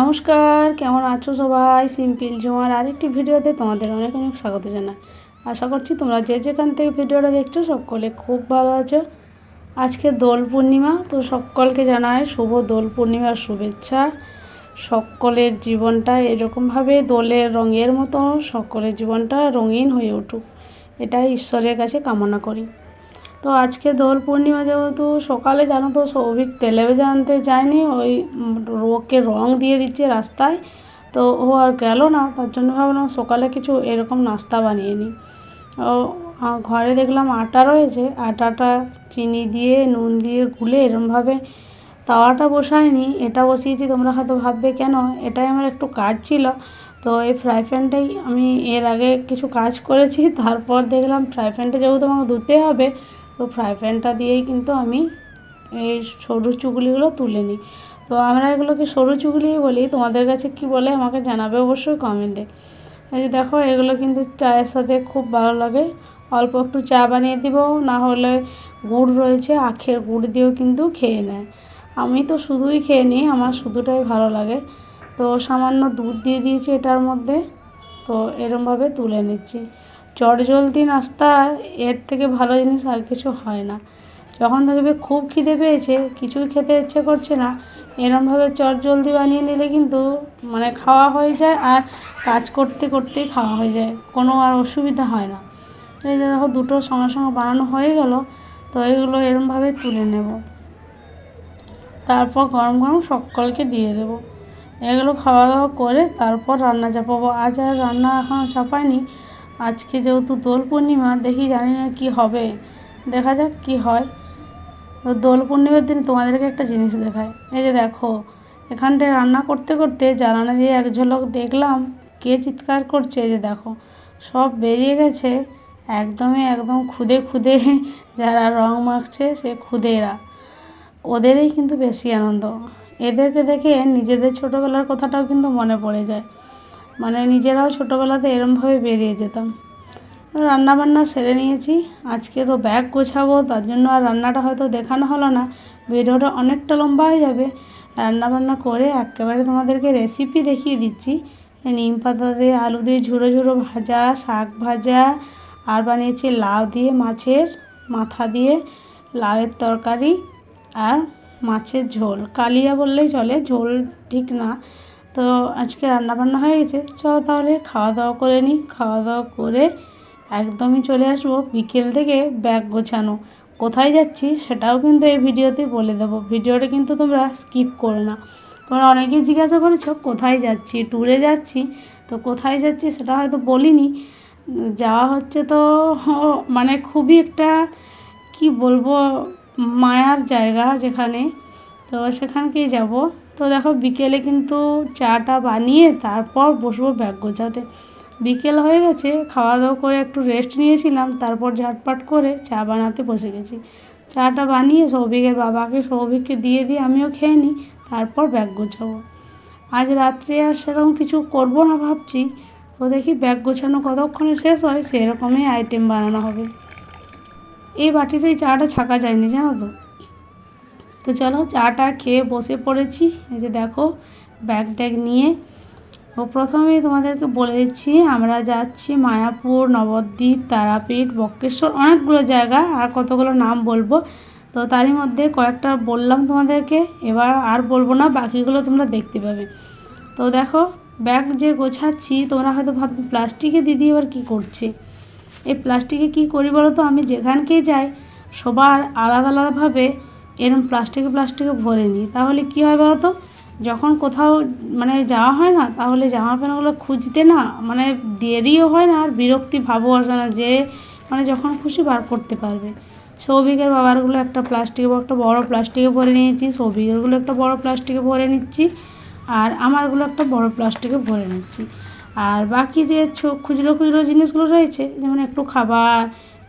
নমস্কার, কেমন আছো সবাই? সিম্পল জোয়ার আরেকটি ভিডিওতে তোমাদের অনেক অনেক স্বাগত জানাই। আশা করছি তোমরা যে যেখান থেকে ভিডিওটা দেখছ সকলে খুব ভালো আছো। আজকে দোল পূর্ণিমা, তো সকলকে জানাই শুভ দোল পূর্ণিমার শুভেচ্ছা। সকলের জীবনটা এরকমভাবে দোলের রঙের মতো, সকলের জীবনটা রঙিন হয়ে উঠুক। এটাই ঈশ্বরের কাছে কামনা করি। তো আজকে দোল পূর্ণিমা যেহেতু সকালে, জানো তো, সৌভিক টেলিভিশন আনতে যায়নি, ওই ওকে রং দিয়ে দিচ্ছে রাস্তায়, তো ও আর গেল না, তার জন্য ভাবলাম সকালে কিছু এরকম নাস্তা বানিয়ে নিই। ও ঘরে দেখলাম আটা রয়েছে, আটাটা চিনি দিয়ে, নুন দিয়ে গুলে এরমভাবে তাওয়াটা বসাইনি এটা বসিয়েছি, তোমরা হয়তো ভাববে, কেন? এটাই আমার একটু কাজ ছিল, তো এই ফ্রাই প্যানটাই আমি এর আগে কিছু কাজ করেছি, তারপর দেখলাম ফ্রাই প্যানটা যেহেতু আমাকে ধুতে হবে তো ফ্রাই প্যানটা দিয়েই কিন্তু আমি এই সরু চুগলিগুলো তুলে নিই। তো আমরা এগুলোকে সরু চুগলিই বলি। তোমাদের কাছে কি বলে আমাকে জানাবে অবশ্যই কমেন্টে এই যে দেখো, এগুলো কিন্তু চায়ের সাথে খুব ভালো লাগে। অল্প একটু চা বানিয়ে দিব, না হলে গুড় রয়েছে, আখের গুড় দিয়েও কিন্তু খেয়ে নেয়। আমি তো শুধুই খেয়ে নিই, আমার শুধুটাই ভালো লাগে। তো সামান্য দুধ দিয়ে দিয়েছি এটার মধ্যে, তো এরমভাবে তুলে নিচ্ছি। চটজলদি নাস্তা, এর থেকে ভালো জিনিস আর কিছু হয় না। যখন দেখবে খুব খিদে পেয়েছে, কিছুই খেতে ইচ্ছে করছে না, এরমভাবে চটজলদি বানিয়ে নিলে কিন্তু মানে খাওয়া হয়ে যায় আর কাজ করতে করতেই খাওয়া হয়ে যায়, কোনো আর অসুবিধা হয় না। এই যে দেখো দুটো সঙ্গে সঙ্গে বানানো হয়ে গেল, তো এগুলো এরমভাবে তুলে নেব। তারপর গরম গরম সকলকে দিয়ে দেব। এগুলো খাওয়া দাওয়া করে তারপর রান্না চাপাবো। আজ আর রান্না এখনও চাপাইনি আজকে যেহেতু দোল পূর্ণিমা, দেখি জানি না কী হবে। দেখা যাক কী হয়। তো দোল পূর্ণিমার দিন তোমাদেরকে একটা জিনিস দেখায় এই যে দেখো, এখানটায় রান্না করতে করতে জ্বালানা দিয়ে এক ঝলক দেখলাম, কে চিৎকার করছে এই যে দেখো। সব বেরিয়ে গেছে, একদমই একদম খুদে খুদে, যারা রং মাখছে সে খুদেরা। ওদেরই কিন্তু বেশি আনন্দ। এদেরকে দেখে নিজেদের ছোটোবেলার কথাটাও কিন্তু মনে পড়ে যায়। মানে নিজেরাও ছোটোবেলাতে এরমভাবে বেরিয়ে যেতাম। রান্নাবান্না সেরে নিয়েছি। আজকে তো ব্যাগ গোছাবো, তার জন্য আর রান্নাটা হয়তো দেখানো হলো না। ভিডিওটা অনেকটা লম্বা হয়ে যাবে। রান্নাবান্না করে একেবারে তোমাদেরকে রেসিপি দেখিয়ে দিচ্ছি। নিম পাতা দিয়ে আলু দিয়ে ঝুড়ো ঝুড়ো ভাজা, শাক ভাজা, আর বানিয়েছি লাউ দিয়ে, মাছের মাথা দিয়ে, লাউয়ের তরকারি আর মাছের ঝোল। কালিয়া বললেই চলে, ঝোল ঠিক না। তো আজকে রান্নাবান্না হয়ে গেছে। চলো তাহলে খাওয়া দাওয়া করে নিই খাওয়া দাওয়া করে একদমই চলে আসব। বিকেল থেকে ব্যাগ গোছানো। কোথায় যাচ্ছি সেটাও কিন্তু এই ভিডিওতে বলে দেবো। ভিডিওটা কিন্তু তোমরা স্কিপ করো না। তোমরা অনেকেই জিজ্ঞাসা করেছ, কোথায় যাচ্ছি? ট্যুরে যাচ্ছি। তো কোথায় যাচ্ছি সেটা হয়তো বলিনি। যাওয়া হচ্ছে তো মানে খুবই একটা, কি বলব, মায়ার জায়গা যেখানে। তো সেখানকেই যাব। তো দেখো বিকেলে কিন্তু চাটা বানিয়ে তারপর বসবো ব্যাগ গোছাতে বিকেল হয়ে গেছে খাওয়া দাওয়া করে একটু রেস্ট নিয়েছিলাম, তারপর ঝাটপাট করে চা বানাতে বসে গেছি। চাটা বানিয়ে সৌভিকের বাবাকে, সৌভিককে দিয়ে দিয়ে আমিও খেয়ে নিই, তারপর ব্যাগ গোছাবো আজ রাত্রে আর সেরকম কিছু করব না ভাবছি। তো দেখি ব্যাগ গোছানো কতক্ষণে শেষ হয়, সেরকমই আইটেম বানানো হবে। এই বাটিটাই চাটা ছাকা যায়নি, জানো তো? তো চলো চাটা খেয়ে বসে পড়েছি। এই যে দেখো ব্যাগ ট্যাগ নিয়ে। ও প্রথমেই তোমাদেরকে বলে দিচ্ছি, আমরা যাচ্ছি মায়াপুর, নবদ্বীপ, তারাপীঠ, বক্রেশ্বর, অনেকগুলো জায়গা, আর কতগুলো নাম বলব। তো তারই মধ্যে কয়েকটা বললাম তোমাদেরকে, এবার আর বলব না, বাকিগুলো তোমরা দেখতে পাবে। তো দেখো ব্যাগ যে গোছাচ্ছি, তোমরা হয়তো ভাববে, প্লাস্টিকে দিদি এবার কী করছে? এই প্লাস্টিকে কী করি বলো তো? আমি যেখানকেই যাই, সবার আলাদা আলাদাভাবে এরম প্লাস্টিকে প্লাস্টিকে ভরে নিই। তাহলে কী হয় বলো তো? যখন কোথাও মানে যাওয়া হয় না, তাহলে জামা প্যান্টগুলো খুঁজতে না মানে দেরিও হয় না আর বিরক্তি ভাবও আসে না যে মানে যখন খুশি বার করতে পারবে। সৌভিকের বাবারগুলো একটা প্লাস্টিকে একটা বড় প্লাস্টিকে ভরে নিয়েছি, সৌভিকেরগুলো একটা বড় প্লাস্টিকে ভরে নিচ্ছি, আর আমারগুলো একটা বড় প্লাস্টিকে ভরে নিচ্ছি। আর বাকি যে খুচরো খুচরো জিনিসগুলো রয়েছে, যেমন একটু খাবার,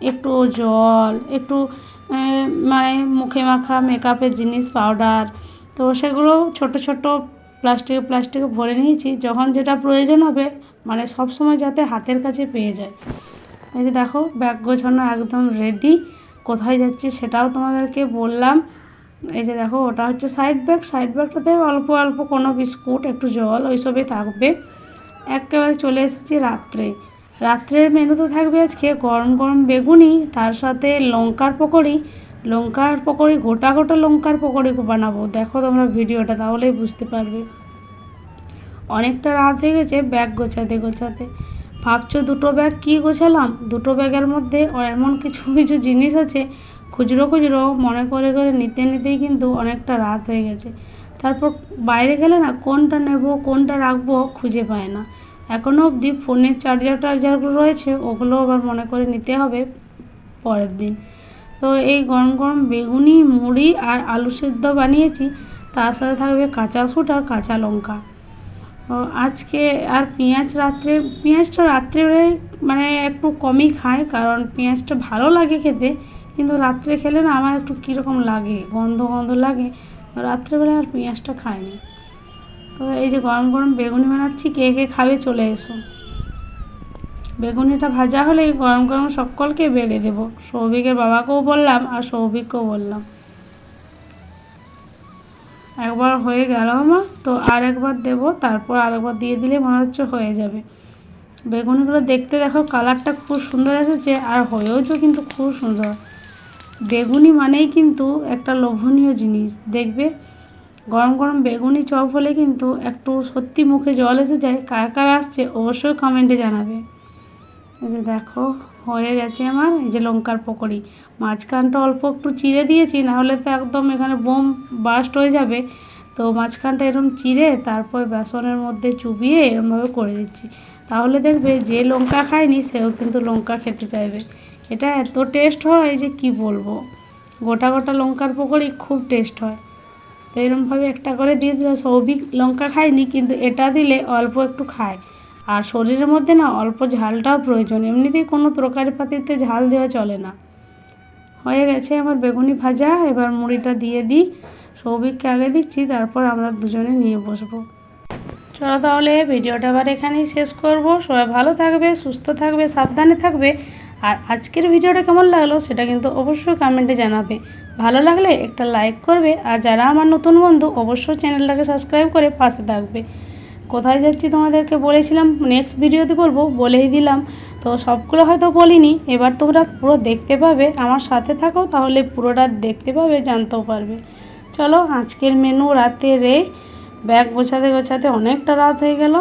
একটু জল, একটু মানে মুখে মাখা মেকআপের জিনিস পাউডার তো সেগুলো ছোট ছোট প্লাস্টিকে প্লাস্টিকে ভরে নিয়েছি। যখন যেটা প্রয়োজন হবে মানে সব সময় যাতে হাতের কাছে পেয়ে যায়। এই যে দেখো, ব্যাগ গোছানো একদম রেডি কোথায় যাচ্ছি সেটাও তোমাদেরকে বললাম। এই যে দেখো, ওটা হচ্ছে সাইড ব্যাগ সাইড ব্যাগটাতে অল্প অল্প কোনো বিস্কুট, একটু জল, ওইসবই থাকবে। একেবারে চলে এসেছি রাত্রে। রাত্রের মেনুতে থাকবে আজকে গরম গরম বেগুনি, তার সাথে লঙ্কার পকোড়ি। লঙ্কার পকোড়ি, গোটা গোটা লঙ্কার পকোড়ি বানাবো। দেখো তোমরা ভিডিওটা, তাহলেই বুঝতে পারবে। অনেকটা রাত হয়ে গেছে ব্যাগ গোছাতে গোছাতে। ভাবছ দুটো ব্যাগ কী গোছালাম? দুটো ব্যাগের মধ্যে এমন কিছু কিছু জিনিস আছে, খুচরো খুচরো, মনে করে করে নিতে নিতেই কিন্তু অনেকটা রাত হয়ে গেছে। তারপর বাইরে গেলে না, কোনটা নেব, কোনটা রাখব খুঁজে পায় না। এখনও অবধি ফোনের চার্জার টার্জারগুলো রয়েছে, ওগুলো আবার মনে করে নিতে হবে পরের দিন। তো এই গরম গরম বেগুনি, মুড়ি আর আলু সেদ্ধ বানিয়েছি, তার সাথে থাকবে কাঁচা শুট আর কাঁচা লঙ্কা। আজকে আর পেঁয়াজ রাত্রে, পেঁয়াজটা রাত্রেবেলায় মানে একটু কমই খায়, কারণ পেঁয়াজটা ভালো লাগে খেতে, কিন্তু রাত্রে খেলে না আমার একটু কীরকম লাগে, গন্ধ গন্ধ লাগে রাত্রেবেলায় আর পেঁয়াজটা খায়নি তো এই যে গরম গরম বেগুনি বানাচ্ছি, কে কে খাবে চলে এসো। বেগুনিটা ভাজা হলেই গরম গরম সকলকে বেড়ে দেবো। সৌভিকের বাবাকেও বললাম আর সৌভিককেও বললাম। একবার হয়ে গেল আমার তো আর একবার দেবো, তারপর আরেকবার দিয়ে দিলে মনে হচ্ছে হয়ে যাবে। বেগুনিগুলো দেখতে দেখো, কালারটা খুব সুন্দর এসেছে আর হয়েওছে কিন্তু খুব সুন্দর। বেগুনি মানেই কিন্তু একটা লোভনীয় জিনিস, দেখবে? গরম গরম বেগুনি চপ হলে কিন্তু একটু সত্যি মুখে জল এসে যায়। কার কার আসছে অবশ্যই কমেন্টে জানাবে। এই যে দেখো, হয়ে গেছে আমার, এই যে লঙ্কার পকোড়ি। মাঝখানটা অল্প একটু চিড়ে দিয়েছি নাহলে তো একদম এখানে বোম বাস্ট হয়ে যাবে। তো মাঝখানটা এরকম চিড়ে, তারপর বেসনের মধ্যে চুবিয়ে এরমভাবে করে দিচ্ছি। তাহলে দেখবে যে লঙ্কা খায়নি, সেও কিন্তু লঙ্কা খেতে চাইবে। এটা এত টেস্ট হয় যে কি বলব? গোটা গোটা লঙ্কার পকোড়ি খুব টেস্ট হয়। তো এরমভাবে একটা করে দিয়ে দিলে সৌভিক লঙ্কা খায়নি, কিন্তু এটা দিলে অল্প একটু খায়। আর শরীরের মধ্যে না অল্প ঝালটাও প্রয়োজন, এমনিতেই কোনো তরকারি পাতিতে ঝাল দেওয়া চলে না। হয়ে গেছে আমার বেগুনি ভাজা, এবার মুড়িটা দিয়ে দিই। সৌভিককে আগে দিচ্ছি, তারপর আমরা দুজনে নিয়ে বসবো। চলো তাহলে ভিডিওটা আবার এখানেই শেষ করব। সবাই ভালো থাকবে, সুস্থ থাকবে, সাবধানে থাকবে। আর আজকের ভিডিওটা কেমন লাগল সেটা কিন্তু অবশ্যই কমেন্টে জানাবে। ভালো লাগলে একটা লাইক করবে আর যারা আমার নতুন বন্ধু অবশ্যই চ্যানেলটাকে সাবস্ক্রাইব করে পাশে থাকবে। কোথায় যাচ্ছি তোমাদেরকে বলেছিলাম নেক্সট ভিডিওতে বলব, বলেই দিলাম। তো সবগুলো হয়তো বলিনি, এবার তোমরা পুরো দেখতে পাবে, আমার সাথে থাকো তাহলে পুরোটা দেখতে পাবে, জানতেও পারবে। চলো আজকের মেনু রাতে রে ব্যাগ গোছাতে গোছাতে অনেকটা রাত হয়ে গেল।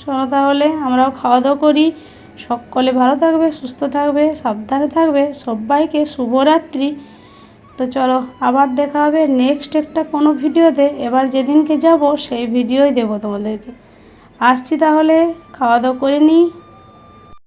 চলো তাহলে আমরাও খাওয়া দাওয়া করি। সকলে ভালো থাকবে, সুস্থ থাকবে, সাবধানে থাকবে। সবাইকে শুভরাত্রি। তো চলো, আবার দেখা হবে নেক্সট একটা কোনো ভিডিওতে। এবার যেদিনকে যাব, সেই ভিডিওই দেবো তোমাদেরকে। আসছি তাহলে, খাওয়া দাওয়া করে নিই।